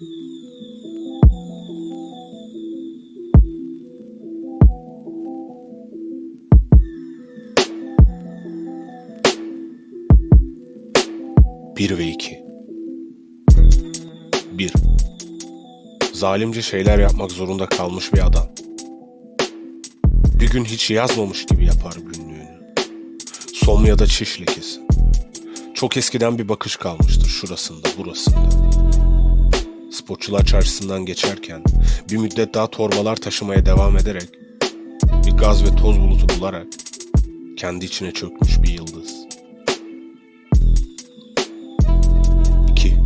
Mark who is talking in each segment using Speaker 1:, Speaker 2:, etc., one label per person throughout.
Speaker 1: Bir ve iki. Bir. Zalimce şeyler yapmak zorunda kalmış bir adam. Bir gün hiç yazmamış gibi yapar günlüğünü. Som ya da çiş lekesi. Çok eskiden bir bakış kalmıştır şurasında, burasında. Spotçular çarşısından geçerken bir müddet daha torbalar taşımaya devam ederek bir gaz ve toz bulutu bularak kendi içine çökmüş bir yıldız. 2.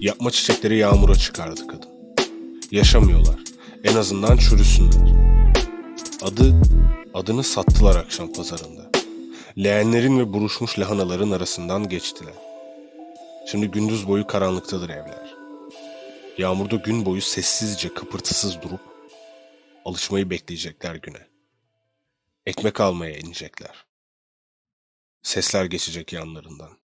Speaker 1: Yapma çiçekleri yağmura çıkardı kadın. Yaşamıyorlar. En azından çürüsünler. Adı, adını sattılar akşam pazarında. Leğenlerin ve buruşmuş lahanaların arasından geçtiler. Şimdi gündüz boyu karanlıktadır evler. Yağmurda gün boyu sessizce kıpırtısız durup alışmayı bekleyecekler güne. Ekmek almaya inecekler. Sesler geçecek yanlarından.